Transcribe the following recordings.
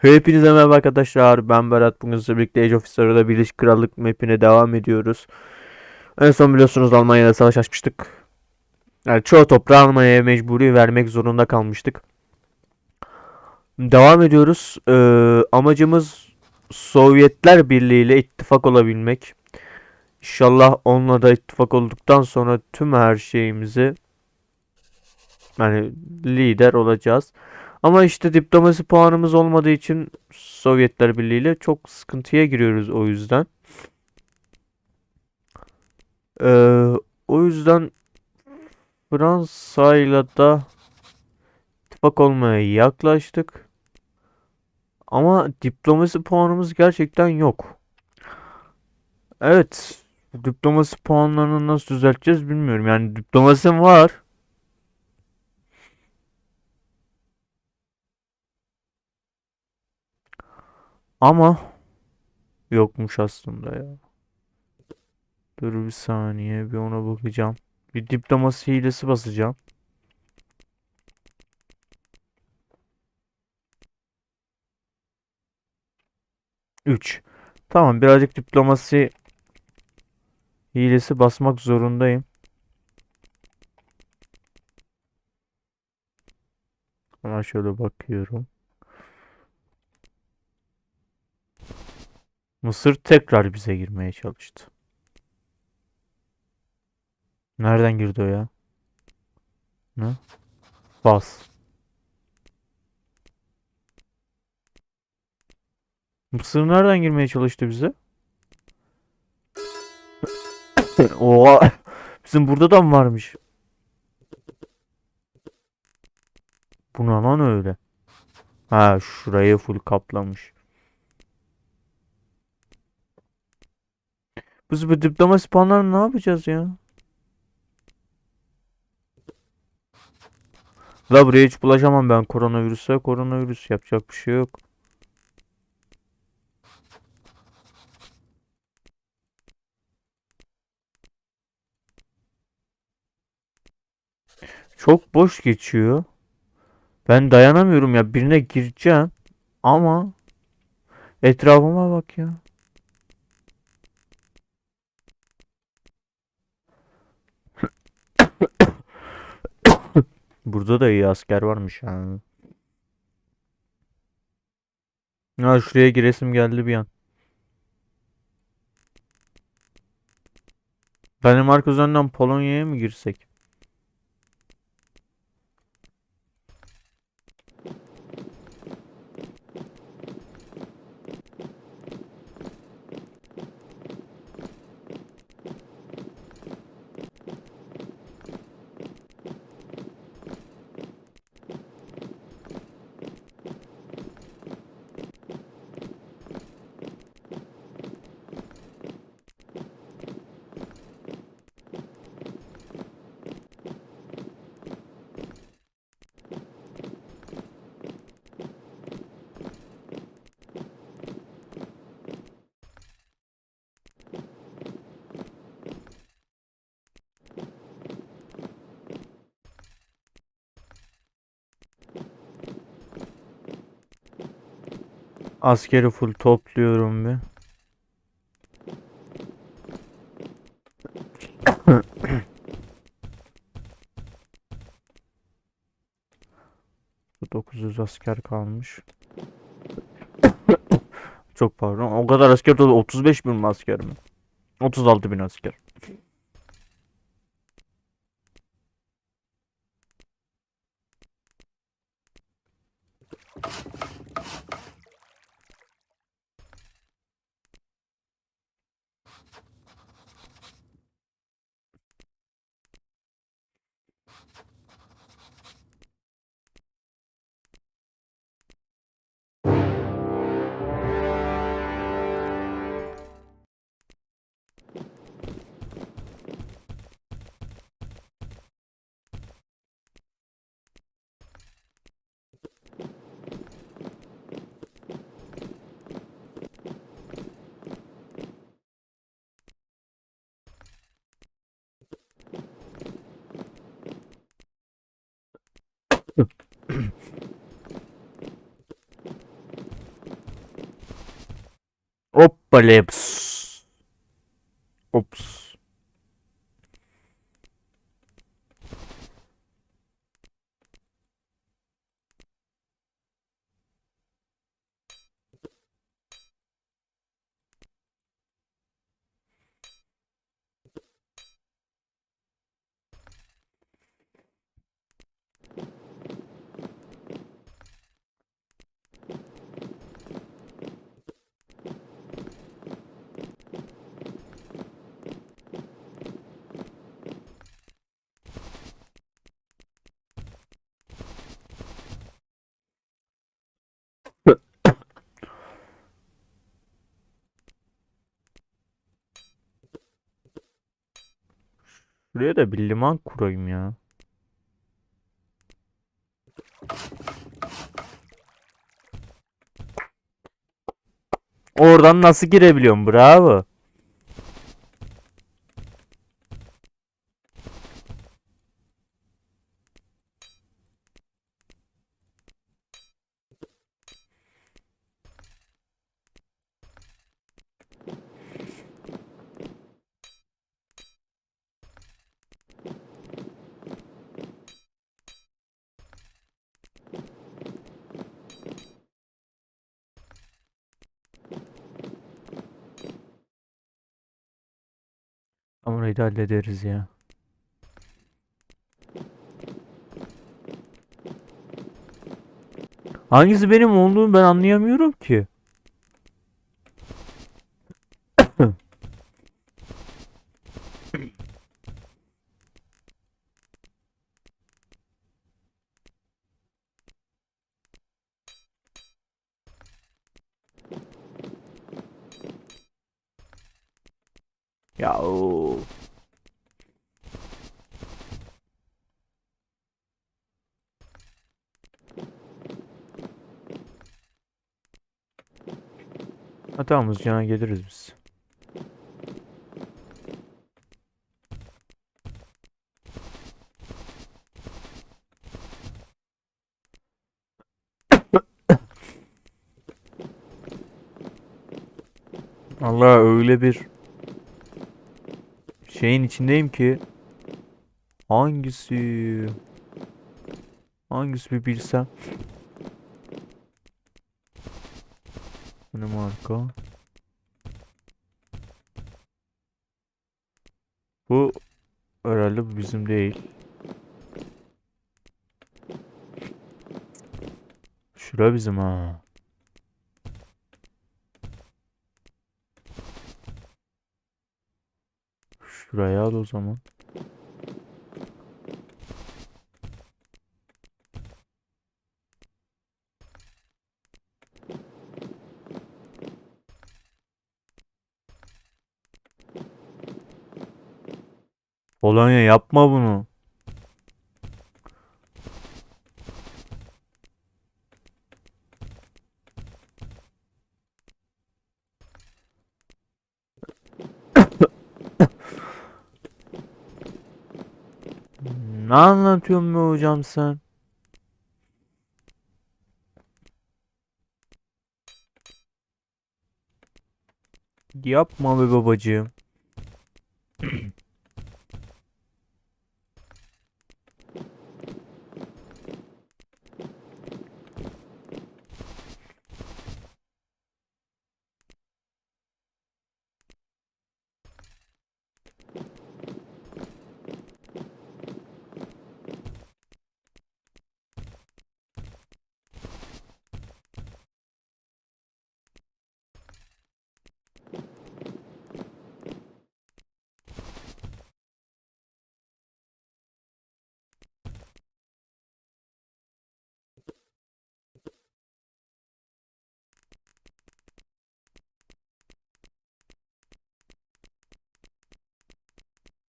Hepinize merhaba arkadaşlar. Ben Berat. Bugün sizlerle birlikte Age of History'da Birleşik Krallık mapine devam ediyoruz. En son biliyorsunuz Almanya'da savaş açmıştık. Yani çoğu toprağı Almanya'ya mecburi vermek zorunda kalmıştık. Devam ediyoruz. Ee, amacımız Sovyetler Birliği ile ittifak olabilmek. İnşallah onunla da ittifak olduktan sonra tüm her şeyimizi yani lider olacağız. Ama işte diplomasi puanımız olmadığı için Sovyetler Birliği ile çok sıkıntıya giriyoruz o yüzden. Ee, o yüzden Fransa'yla da ittifak olmaya yaklaştık. Ama diplomasi puanımız gerçekten yok. Evet. Diplomasi puanlarını nasıl düzelteceğiz bilmiyorum. Yani diplomasim var. Ama yokmuş aslında ya. Dur bir saniye bir ona bakacağım. Bir diplomasi hilesi basacağım. Üç. Tamam birazcık diplomasi hilesi basmak zorundayım. Hemen şöyle bakıyorum. Mısır tekrar bize girmeye çalıştı. Nereden girdi o ya? Ne? Bas. Mısır nereden girmeye çalıştı bize? Oha. Bizim burada da mı varmış? Bu ne lan öyle? Ha şurayı full kaplamış. Biz bu diplomasi puanlarını ne yapacağız ya? La buraya hiç bulaşamam ben koronavirüse. Koronavirüs yapacak bir şey yok. Çok boş geçiyor. Ben dayanamıyorum ya. Birine gireceğim. Ama etrafıma bak ya. Burada da iyi asker varmış yani. Ha şuraya giresim geldi bir an. Danimarka üzerinden Polonya'ya mı girsek? Askeri full topluyorum bir. Bu 900 asker kalmış. Çok pardon. O kadar asker oldu. 35 bin mi asker mi? 36 bin asker. Apocalypse. Şuraya da bir liman kurayım ya. Oradan nasıl girebiliyorum? Bravo. Orayı da hallederiz ya. Hangisi benim olduğunu ben anlayamıyorum ki. Ya o. Ha tamam hızlıca geliriz biz. Allah öyle bir şeyin içindeyim ki hangisi hangisi bir bilsem. Ne marka? Bu herhalde bizim değil. Şura bizim ha. Şuraya al o zaman. Polonya yapma bunu. Ne anlatıyorsun be hocam sen? Yapma be babacığım.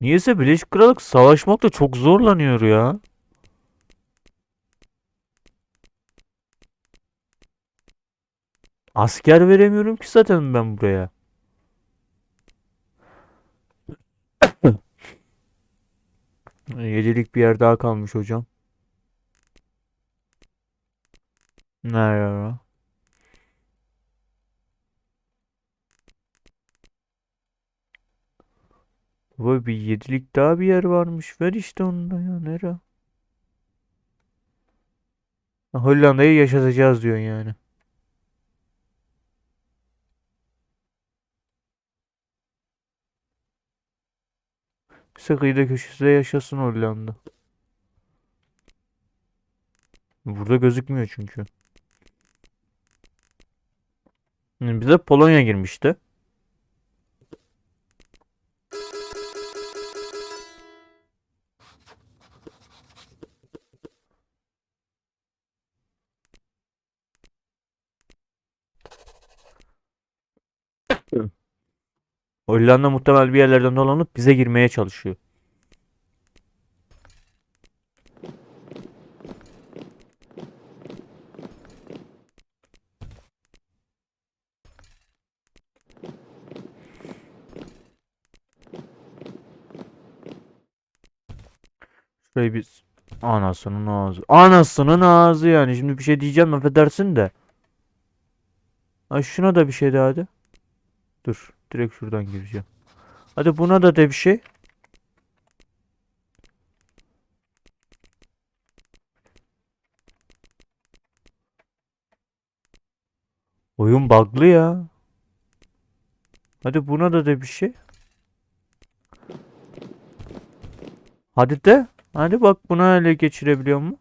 Niyeyse Birleşik Krallık savaşmakta çok zorlanıyor ya. Asker veremiyorum ki zaten ben buraya. Yedilik bir yer daha kalmış hocam. Nerede? Vay bir yedilik daha bir yer varmış. Ver işte onu da ya. Nere? Hollanda'yı yaşatacağız diyorsun yani. İşte kıyıda köşesinde yaşasın Hollanda. Burada gözükmüyor çünkü. Hı, Bize Polonya girmişti. Hollanda muhtemel bir yerlerden dolanıp bize girmeye çalışıyor. Şurayı biz anasının ağzı. Anasının ağzı yani. Şimdi bir şey diyeceğim affedersin de. Ay şuna da bir şey de. Dur. Direkt şuradan gireceğim. Hadi buna da de bir şey. Oyun bug'lı ya. Hadi buna da de bir şey. Hadi de. Hadi bak buna ele geçirebiliyor mu?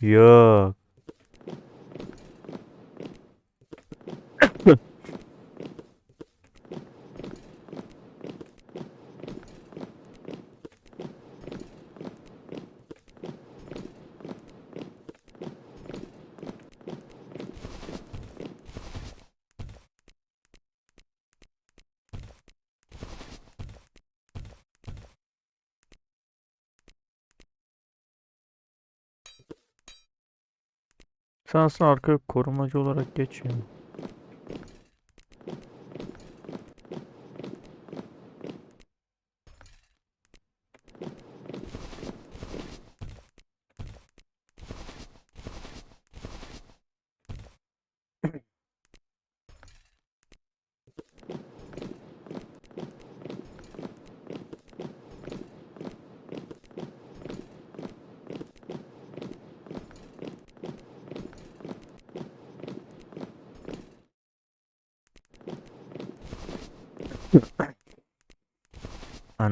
Yok. Sen aslında arka korumacı olarak geç.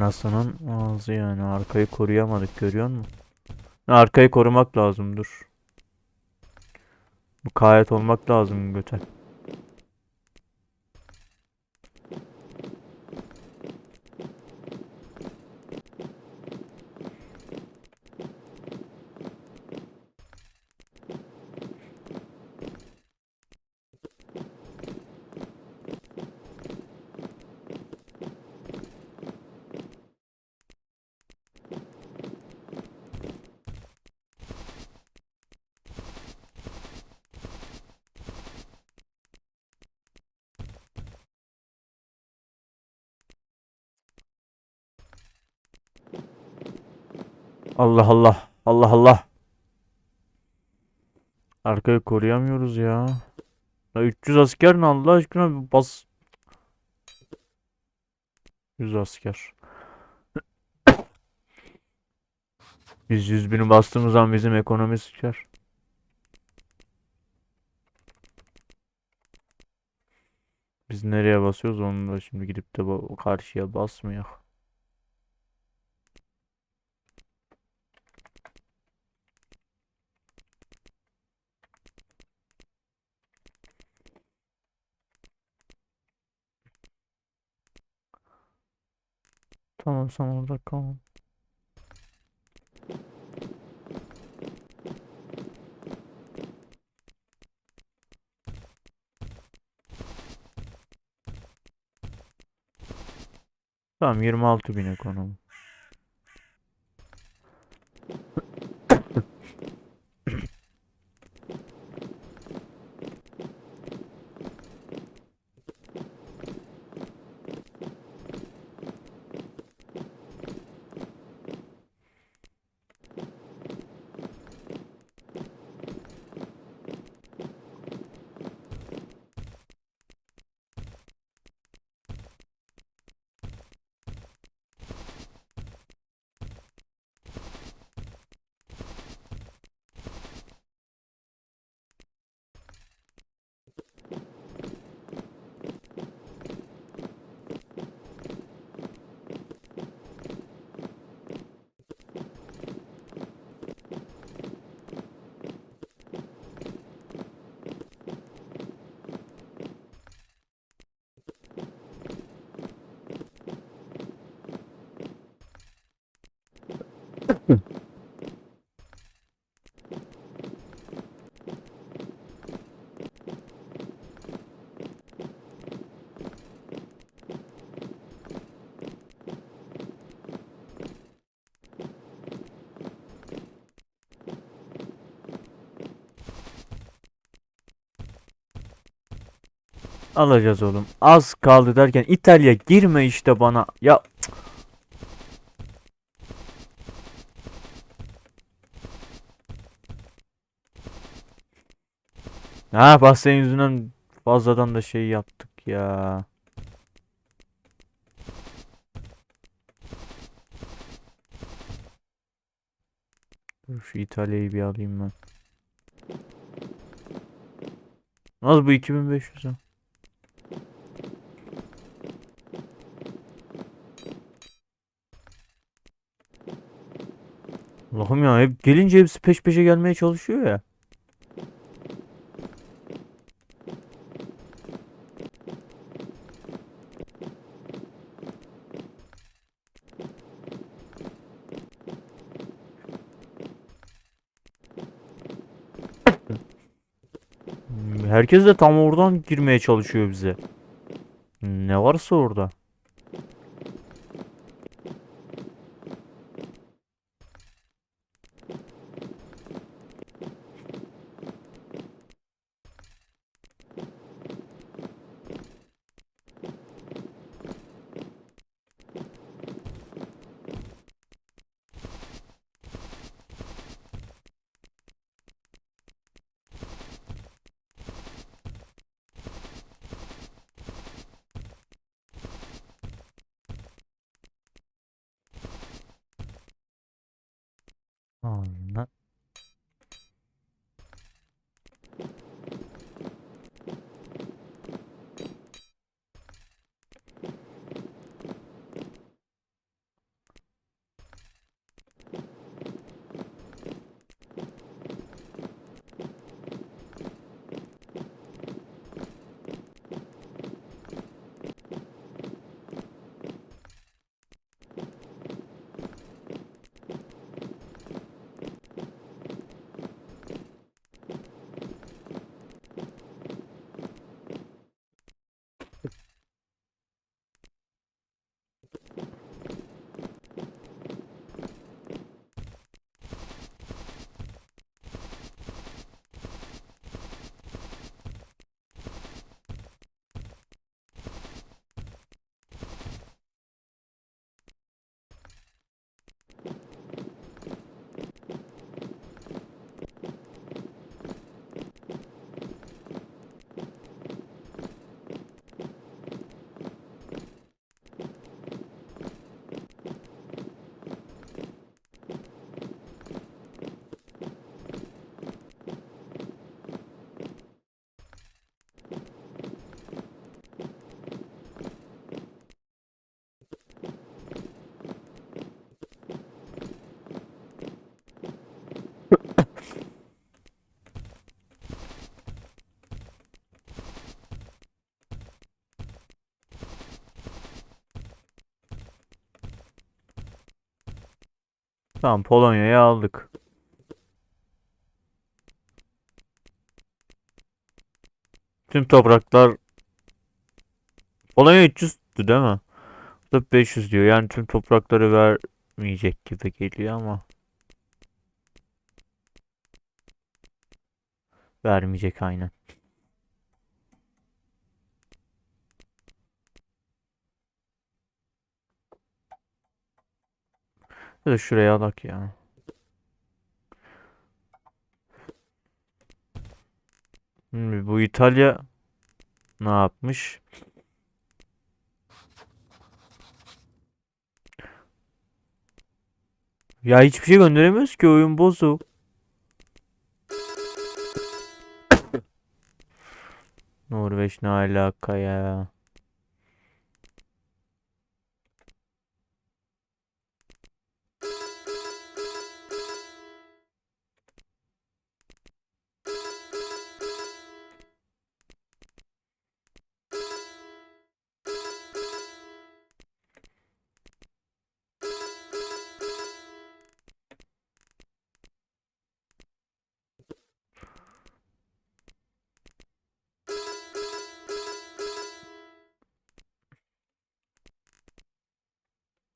Anasının ağzı yani arkayı koruyamadık görüyor musun? Arkayı korumak lazım dur. Mukayyet olmak lazım göte. Allah Allah. Allah Allah. Arkayı koruyamıyoruz ya. Ya 300 asker ne Allah aşkına bir bas. 100 asker. Biz 100 bini bastığımız zaman bizim ekonomi sıçar. Biz nereye basıyoruz onu da şimdi gidip de karşıya basmıyor. Tamam sen orada kal. Tamam 26 bin ekonomi. Alacağız oğlum. Az kaldı derken İtalya girme işte bana. Ya Ha bak senin yüzünden fazladan da şey yaptık ya. Şu İtalya'yı bir alayım ben. Az bu 2500 ha. Allah'ım ya hep gelince hepsi peş peşe gelmeye çalışıyor ya. Herkes de tam oradan girmeye çalışıyor bize. Ne varsa orada. 哦那 Tamam Polonya'yı aldık. Tüm topraklar Polonya 300'tü değil mi? Bu da 500 diyor. Yani tüm toprakları vermeyecek gibi geliyor ama. Vermeyecek aynen. Ya şuraya alak ya. Bu İtalya ne yapmış? Ya hiçbir şey gönderemiyoruz ki oyun bozuk. Norveç ne alaka ya?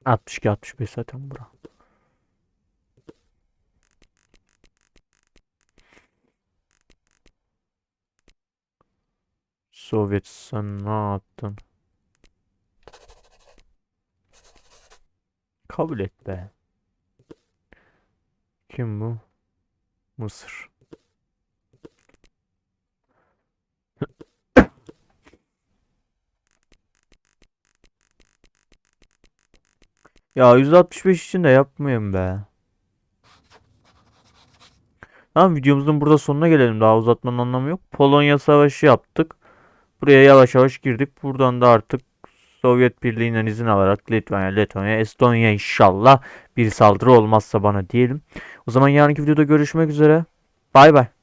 62 65 zaten bura. Sovyet sen ne yaptın? Kabul et be. Kim bu? Mısır. Ya 165 için de yapmayayım be. Tamam videomuzun burada sonuna gelelim. Daha uzatmanın anlamı yok. Polonya Savaşı yaptık. Buraya yavaş yavaş girdik. Buradan da artık Sovyet Birliği'nden izin alarak Litvanya, Letonya, Estonya inşallah bir saldırı olmazsa bana diyelim. O zaman yarınki videoda görüşmek üzere. Bay bay.